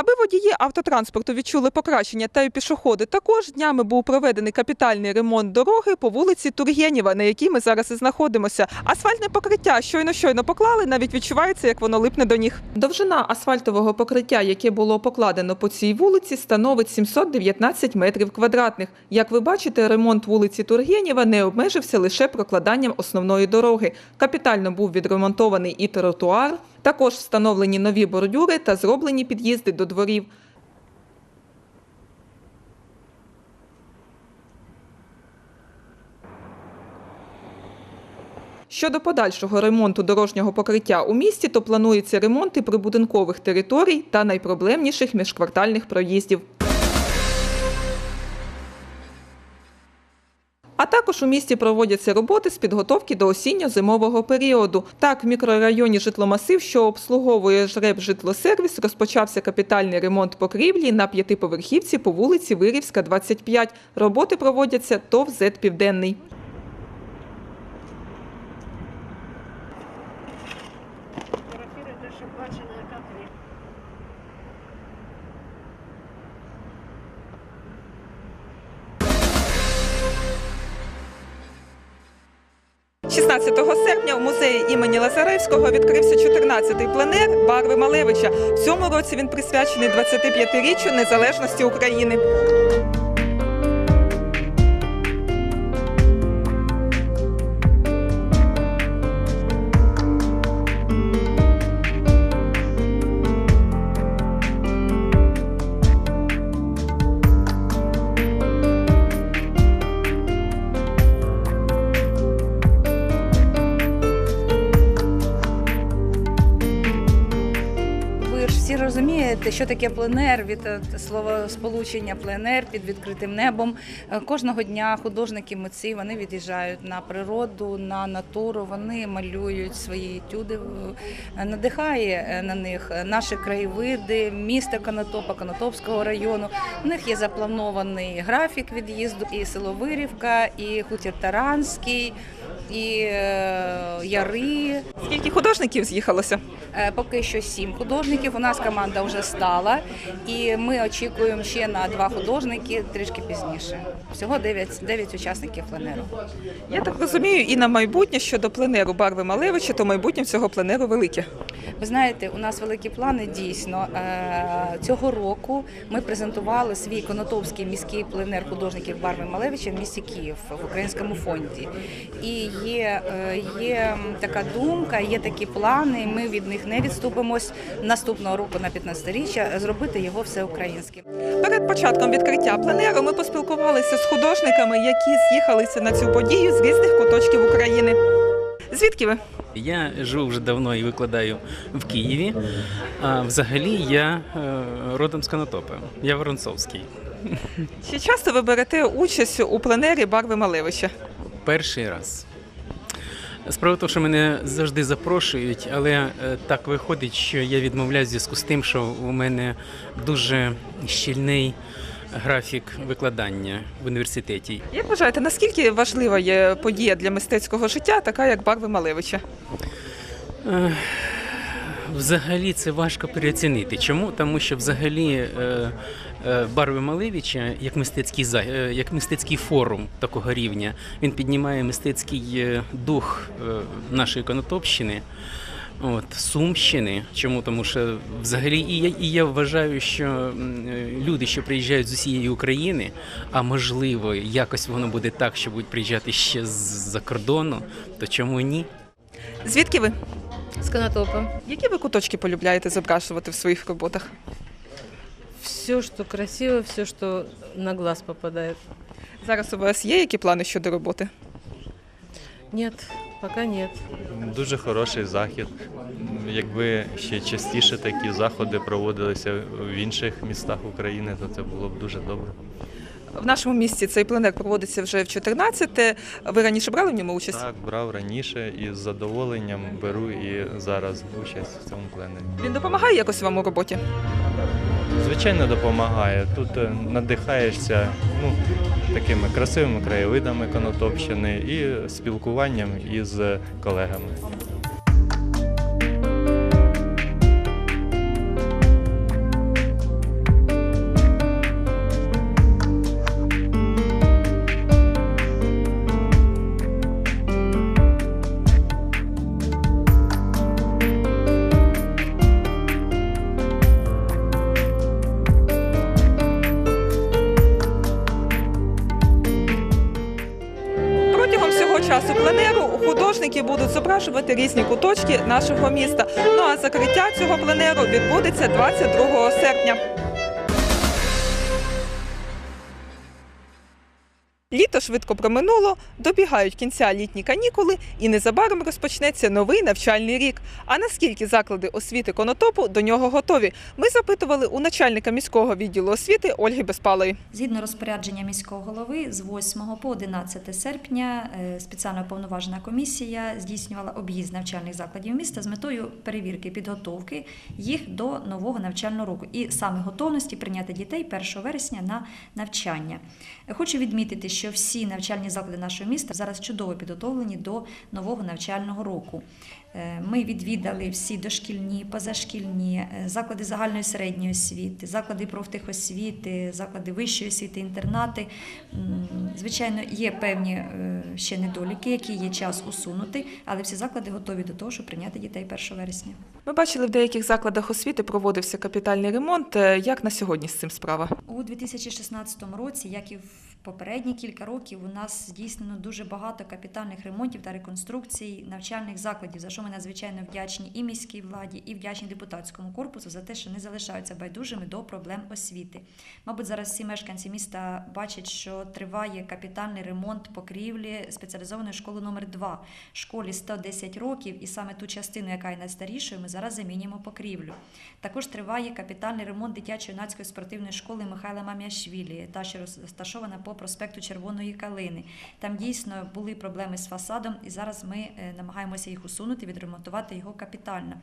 Аби водії автотранспорту відчули покращення та й пішоходи, також днями був проведений капітальний ремонт дороги по вулиці Тургенєва, на якій ми зараз і знаходимося. Асфальтне покриття щойно щойно поклали, навіть відчувається, як воно липне до ніг. Довжина асфальтового покриття, яке було покладено по цій вулиці, становить 719 метрів квадратних. Як ви бачите, ремонт вулиці Тургенєва не обмежився лише прокладанням основної дороги. Капітально був відремонтований і тротуар. Також встановлені нові бордюри та зроблені під'їзди до дворів. Щодо подальшого ремонту дорожнього покриття у місті, то планується ремонти прибудинкових територій та найпроблемніших міжквартальних проїздів. А також у місті проводяться роботи з підготовки до осінньо-зимового періоду. Так, в мікрорайоні житломасив, що обслуговує жреб житлосервіс, розпочався капітальний ремонт покрівлі на п'ятиповерхівці по вулиці Вирівська, 25. Роботи проводяться ТОВ «Зет Південний. 16 серпня в музеї імені Лазаревського відкрився 14-й пленер Барви Малевича. В цьому році він присвячений 25-річчю незалежності України. Розумієте, що таке пленер від е, словосполучення пленер під відкритим небом. Е, Кожного дня художники митці вони від'їжджають на природу, на натуру. Вони малюють свої етюди. Е, Надихає на них наші краєвиди, міста Конотопа, Конотопського району. У них є запланований графік від'їзду і село Вирівка, і хутір Таранський, і е, Яри. Скільки художників з'їхалося? Е, Поки що сім художників. У нас команда вже стала, і ми очікуємо ще на два художники трішки пізніше. Всього дев'ять дев'ять учасників пленеру. Я так розумію, і на майбутнє щодо пленеру Барви Малевича, то майбутнє цього пленеру велике. Ви знаєте, у нас великі плани дійсно. Е, Цього року ми презентували свій конотопський міський пленер художників Барви Малевича в місті Київ в українському фонді. І є, е, є така думка, є такі плани. Ми від них не відступимось наступного року на 15-річчя зробити його всеукраїнським. Перед початком відкриття пленеру ми поспілкувалися з художниками, які з'їхалися на цю подію з різних куточків України. Звідки ви? Я живу вже давно і викладаю в Києві. А взагалі я е, родом з Конотопа. Я Воронцовський. Чи часто ви берете участь у пленері Барви Малевича? Перший раз. Справа в тому, що мене завжди запрошують, але е, так виходить, що я відмовляюсь в зв'язку з тим, що у мене дуже щільний графік викладання в університеті. Як вважаєте, наскільки важлива є подія для мистецького життя, така як Барви Малевича? Взагалі це важко переоцінити. Чому? Тому що взагалі е, е, Барви Малевича як мистецький е, як мистецький форум такого рівня, він піднімає мистецький дух нашої Конотопщини. От, Сумщини. Чому? Тому що взагалі і я, і я вважаю, що люди, що приїжджають з усієї України, а можливо, якось воно буде так, що будуть приїжджати ще з-за кордону, то чому ні? Звідки ви? С Конотопа. Які ви куточки полюбляєте зображувати в своїх роботах? Все, что красиво, все, что на глаз попадает. Зараз у вас є які плани щодо роботи? Нет, пока нет. Дуже хороший захід. Якби ще частіше такі заходи проводилися в інших містах України, то це було б дуже добре. В нашому місті цей пленер проводиться вже в 14-те. Ви раніше брали в ньому участь? Так, брав раніше і з задоволенням беру і зараз участь в цьому пленері. Він допомагає якось вам у роботі? Звичайно, допомагає. Тут е, надихаєшся ну, такими красивими краєвидами Конотопщини і спілкуванням із колегами. часу пленеру художники будуть зображувати різні куточки нашого міста. Ну а закриття цього пленеру відбудеться 22 серпня. Швидко проминуло, добігають кінця літні канікули, і незабаром розпочнеться новий навчальний рік. А наскільки заклади освіти конотопу до нього готові? Ми запитували у начальника міського відділу освіти Ольги Безпалої. Згідно розпорядження міського голови, з 8 по 11 серпня е, спеціально повноважена комісія здійснювала об'їзд навчальних закладів міста з метою перевірки підготовки їх до нового навчального року і саме готовності прийняти дітей 1 вересня на навчання. Хочу відмітити, що всі навчальні заклади нашого міста зараз чудово підготовлені до нового навчального року. Е, Ми відвідали всі дошкільні, позашкільні, е, заклади загальної середньої освіти, заклади профтехосвіти, заклади вищої освіти, інтернати. Звичайно, є певні е, ще недоліки, які є час усунути, але всі заклади готові до того, щоб прийняти дітей 1 вересня. Ми бачили, в деяких закладах освіти проводився капітальний ремонт. Як на сьогодні з цим справа? У 2016 році, як і в попередні кілька років, у нас здійснено дуже багато капітальних ремонтів та реконструкцій навчальних закладів, за що ми надзвичайно вдячні і міській владі, і вдячні депутатському корпусу за те, що не залишаються байдужими до проблем освіти. Мабуть, зараз всі мешканці міста бачать, що триває капітальний ремонт покрівлі спеціалізованої школи номер 2 школі 110 років, і саме ту частину, яка є найстарішою, ми зараз замінюємо покрівлю. Також триває капітальний ремонт дитячої юнацької спортивної школи Михайла Мам'яшвілі, та що розташована по проспекту Червоної Калини. Там дійсно були проблеми з фасадом, і зараз ми е, намагаємося їх усунути, відремонтувати його капітально.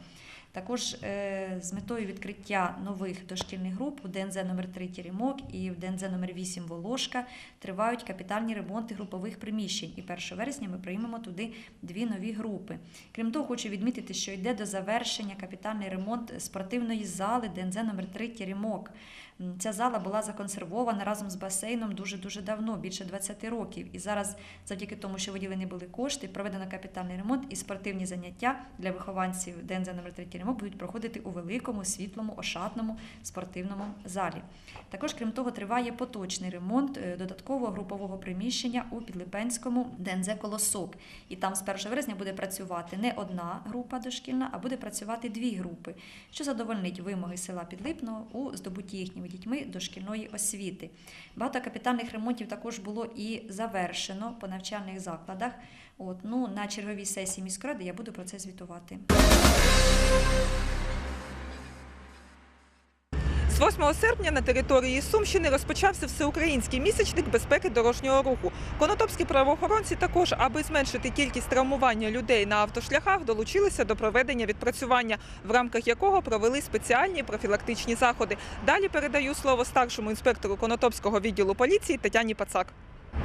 Також е, з метою відкриття нових дошкільних груп у ДНЗ номер 3 Теремок і в ДНЗ номер 8 Волошка тривають капітальні ремонти групових приміщень. І 1 вересня ми приймемо туди дві нові групи. Крім того, хочу відмітити, що йде до завершення капітальний ремонт спортивної зали ДНЗ номер 3 Теремок. Ця зала була законсервована разом з басейном дуже дуже давно, більше 20 років. І зараз, завдяки тому, що виділені були кошти, проведено капітальний ремонт і спортивні заняття для вихованців ДНЗ номер 3 Теремок будуть проходити у великому, світлому, ошатному спортивному залі. Також, крім того, триває поточний ремонт е, додаткового групового приміщення у Підлипенському ДНЗ Колосок. І там з 1 вересня буде працювати не одна група дошкільна, а буде працювати дві групи, що задовольнить вимоги села Підлипного у здобутті їхніми дітьми дошкільної освіти. Багато капітальних ремонтів також було і завершено по навчальних закладах. От, ну, на черговій сесії міськради я буду про це звітувати. З 8 серпня на території Сумщини розпочався всеукраїнський місячник безпеки дорожнього руху. Конотопські правоохоронці також, аби зменшити кількість травмування людей на автошляхах, долучилися до проведення відпрацювання, в рамках якого провели спеціальні профілактичні заходи. Далі передаю слово старшому інспектору Конотопського відділу поліції Тетяні Пацак.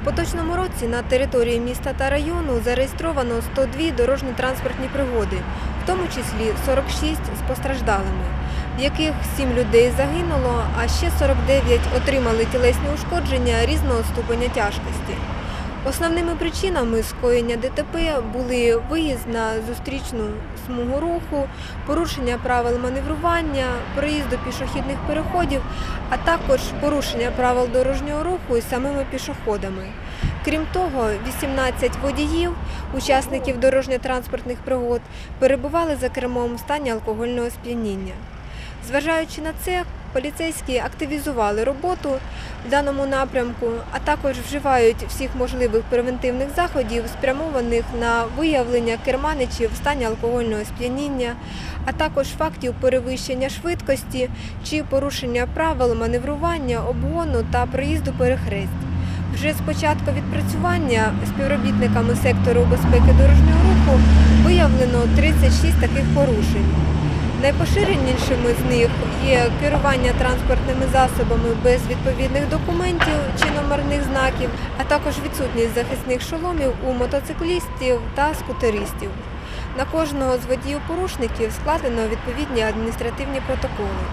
Поточному році на території міста та району зареєстровано 102 дорожньо-транспортні пригоди, в тому числі 46 з постраждалими, в яких 7 людей загинуло, а ще 49 отримали тілесні ушкодження різного ступеня тяжкості. Основними причинами скоєння ДТП були виїзд на зустрічну смугу руху, порушення правил маневрування, проїзду пішохідних переходів, а також порушення правил дорожнього руху і самими пішоходами. Крім того, 18 водіїв, учасників дорожньо-транспортних пригод, перебували за кермом в стані алкогольного сп'яніння. Зважаючи на це, поліцейські активізували роботу в даному напрямку, а також вживають всіх можливих превентивних заходів, спрямованих на виявлення керманичів в стані алкогольного сп'яніння, а також фактів перевищення швидкості чи порушення правил маневрування, обгону та проїзду перехресть. Вже з початку відпрацювання співробітниками сектору безпеки дорожнього руху виявлено 36 таких порушень. Найпоширенішими з них є керування транспортними засобами без відповідних документів чи номерних знаків, а також відсутність захисних шоломів у мотоциклістів та скутеристів. На кожного з водіїв-порушників складено відповідні адміністративні протоколи.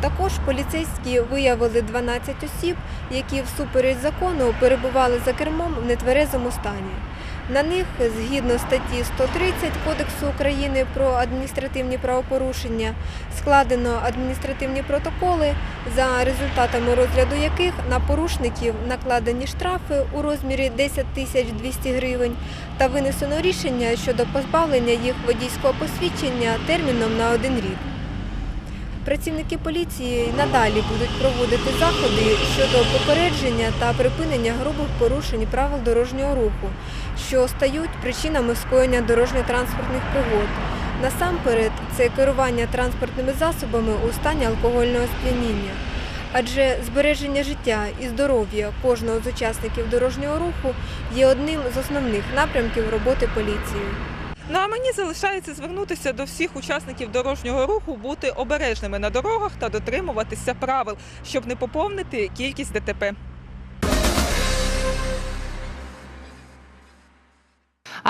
Також поліцейські виявили 12 осіб, які всупереч закону перебували за кермом в нетверезому стані. На них, згідно статті 130 Кодексу України про адміністративні правопорушення, складено адміністративні протоколи, за результатами розгляду яких на порушників накладені штрафи у розмірі 10 тисяч 200 гривень та винесено рішення щодо позбавлення їх водійського посвідчення терміном на один рік. Працівники поліції надалі будуть проводити заходи щодо попередження та припинення грубих порушень правил дорожнього руху, що стають причинами скоєння дорожньо-транспортних пригод. Насамперед, це керування транспортними засобами у стані алкогольного сп'яніння. Адже збереження життя і здоров'я кожного з учасників дорожнього руху є одним з основних напрямків роботи поліції. Ну а мені залишається звернутися до всіх учасників дорожнього руху бути обережними на дорогах та дотримуватися правил, щоб не поповнити кількість ДТП.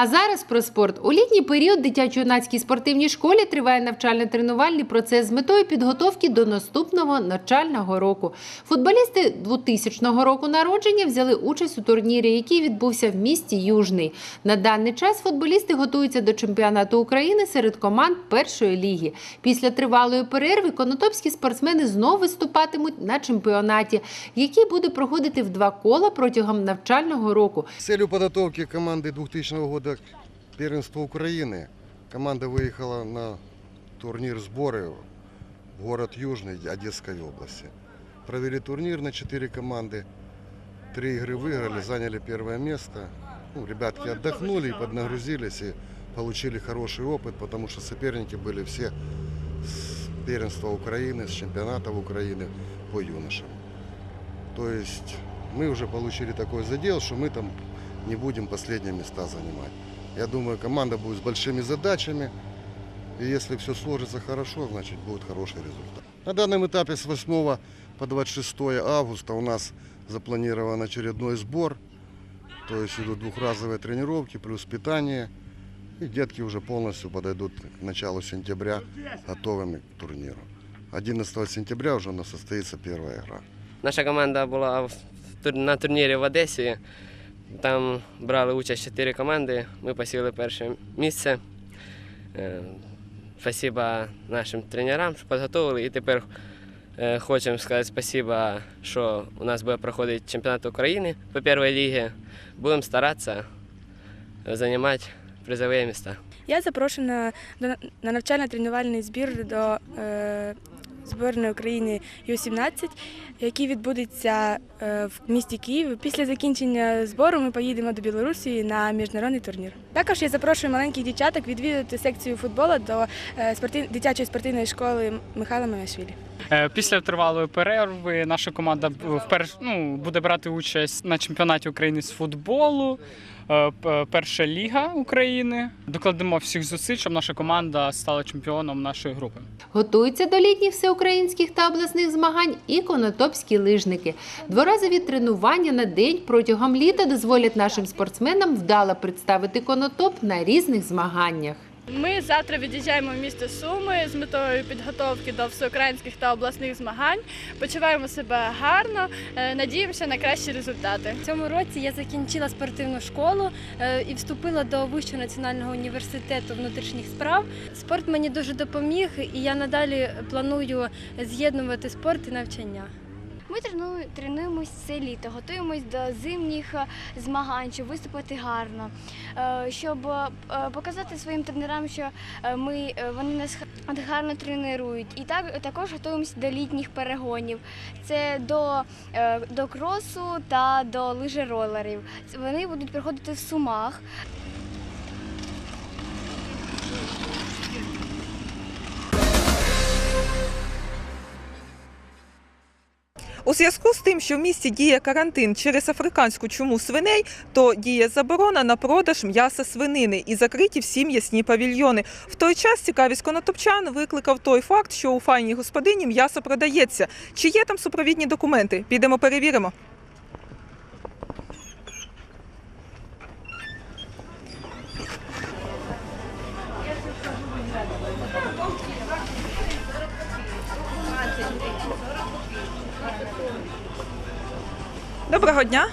А зараз про спорт. У літній період дитячо-юнацькій спортивній школі триває навчально-тренувальний процес з метою підготовки до наступного навчального року. Футболісти 2000 року народження взяли участь у турнірі, який відбувся в місті Южний. На даний час футболісти готуються до чемпіонату України серед команд першої ліги. Після тривалої перерви конотопські спортсмени знову виступатимуть на чемпіонаті, який буде проходити в два кола протягом навчального року. Целью подготовки команды 2000 года к первенству Украины команда выехала на турнир сборы в город Южный Одесской области. Провели турнир на 4 команды. Три игры выиграли, заняли первое место. Ну, ребятки отдохнули и поднагрузились и получили хороший опыт, потому что соперники были все с первенства Украины, с чемпионатов Украины по юношам. То есть мы уже получили такой задел, что мы там не будем последние места занимать. Я думаю, команда будет с большими задачами. И если все сложится хорошо, значит будет хороший результат. На данном этапе с 8 по 26 августа у нас запланирован очередной сбор. То есть идут двухразовые тренировки плюс питание. И детки уже полностью подойдут к началу сентября готовыми к турниру. 11 сентября уже у нас состоится первая игра. Наша команда була в тур- на турнірі в Одесі. Там брали участь чотири команди. Ми посіли перше місце. Е, Спасибо нашим тренерам, що підготували. І тепер е, хочемо сказати спасибо, що у нас буде проходити чемпіонат України по першій лігі. Будемо старатися займати призові місця. Я запрошена на навчально-тренувальний збір до е, збірної України Ю-17, який відбудеться е, в місті Київ. Після закінчення збору ми поїдемо до Білорусі на міжнародний турнір. Також я запрошую маленьких дівчаток відвідати секцію футболу до е, дитячої спортивної школи Михайла Мамашвілі. Е, Після тривалої перерви наша команда вперше ну, буде брати участь на чемпіонаті України з футболу. е, Перша ліга України. Докладемо всіх зусиль, щоб наша команда стала чемпіоном нашої групи. Готуються до літніх всеукраїнських та обласних змагань і конотопські лижники. Дворазові тренування на день протягом літа дозволять нашим спортсменам вдало представити конотоп на різних змаганнях. Ми завтра від'їжджаємо в місто Суми з метою підготовки до всеукраїнських та обласних змагань. Почуваємо себе гарно, е, надіємося на кращі результати. В цьому році я закінчила спортивну школу е, і вступила до Вищого національного університету внутрішніх справ. Спорт мені дуже допоміг, і я надалі планую з'єднувати спорт і навчання. Ми тренуємось все літо, готуємось до зимніх е, змагань, щоб виступити гарно, е, щоб е, показати своїм тренерам, що ми, вони нас гарно тренують. І так, також готуємося до літніх перегонів. Це до, до кросу та до лижеролерів. Вони будуть проходити в Сумах. У зв'язку з тим, що в місті діє карантин через африканську чуму свиней, то діє заборона на продаж м'яса свинини і закриті всі м'ясні павільйони. В той час цікавість конотопчан викликав той факт, що у файній господині м'ясо продається. Чи є там супровідні документи? Підемо перевіримо. Доброго дня.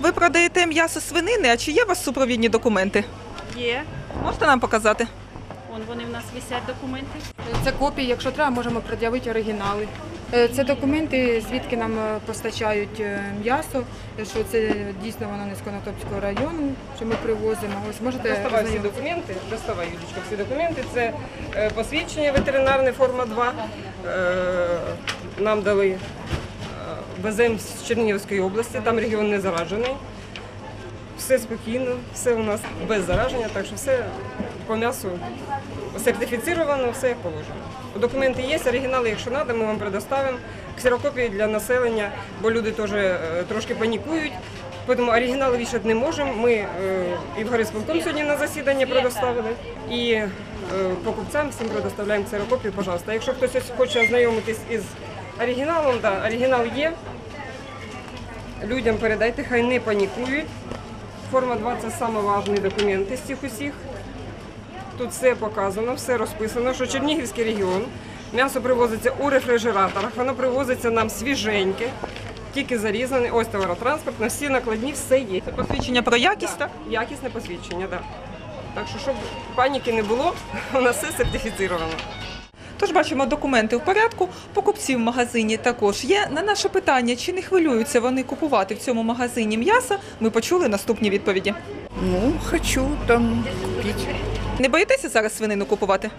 Ви продаєте м'ясо свинини, а чи є у вас супровідні документи? Є. Можете нам показати? Вон вони в нас висять документи. Це копії, якщо треба, можемо пред'явити оригінали. Е, Це документи, звідки нам е, постачають е, м'ясо, що це дійсно воно не з Конотопського району, що ми привозимо. Ось можете Доставай всі ознайомитися. документи, доставай, Юлічка, всі документи. Це е, посвідчення ветеринарне форма 2. Е, Нам дали е, везем з Чернігівської області, там регіон не заражений. Все спокійно, все у нас без зараження, так що все по м'ясу сертифіцировано, все як положено. Документи є, оригінали, якщо треба, ми вам предоставимо. Ксерокопії для населення, бо люди теж е, трошки панікують. Тому оригінали вішати не можемо. Ми е, і в горисполком сьогодні на засідання предоставили, і е, покупцям всім предоставляємо ксерокопію, пожалуйста. Якщо хтось хоче ознайомитись із оригіналом, да, оригінал є. Людям передайте, хай не панікують. Форма 2 це найважливіший документ із цих усіх. Тут все показано, все розписано, що Чернігівський регіон, м'ясо привозиться у рефрижераторах, воно привозиться нам свіженьке, тільки зарізане. Ось товаротранспортно, всі накладні, все є. Це посвідчення про якість, так? Якісне посвідчення, так. Так що, щоб паніки не було, у нас все сертифіцировано. Тож бачимо документи в порядку. Покупці в магазині також є. На наше питання, чи не хвилюються вони купувати в цьому магазині м'ясо, ми почули наступні відповіді. Ну, хочу там купить. Не боїтеся зараз свинину купувати?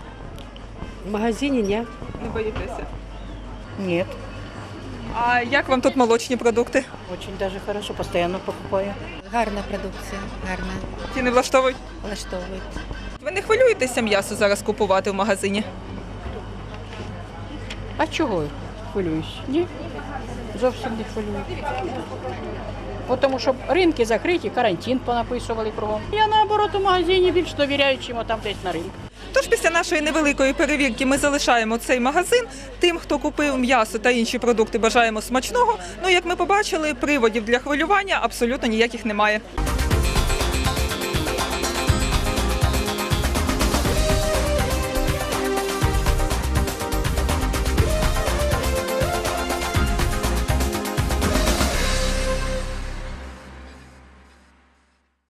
В магазине нет. Не боїтеся. Нет. А як вам тут молочні продукти? Очень даже хорошо, постоянно покупаю. Гарна продукція, гарна. Ціни влаштовують? Влаштовують. Ви не хвилюєтеся м'ясо зараз купувати в магазині? А чого хвилююсь? Ні, зовсім не хвилююсь. Тому що ринки закриті, карантин понаписували кругом. Я наоборот у магазині більш довіряю, чим там десь на ринку. Тож після нашої невеликої перевірки ми залишаємо цей магазин. Тим, хто купив м'ясо та інші продукти, бажаємо смачного. Ну як ми побачили, приводів для хвилювання абсолютно ніяких немає.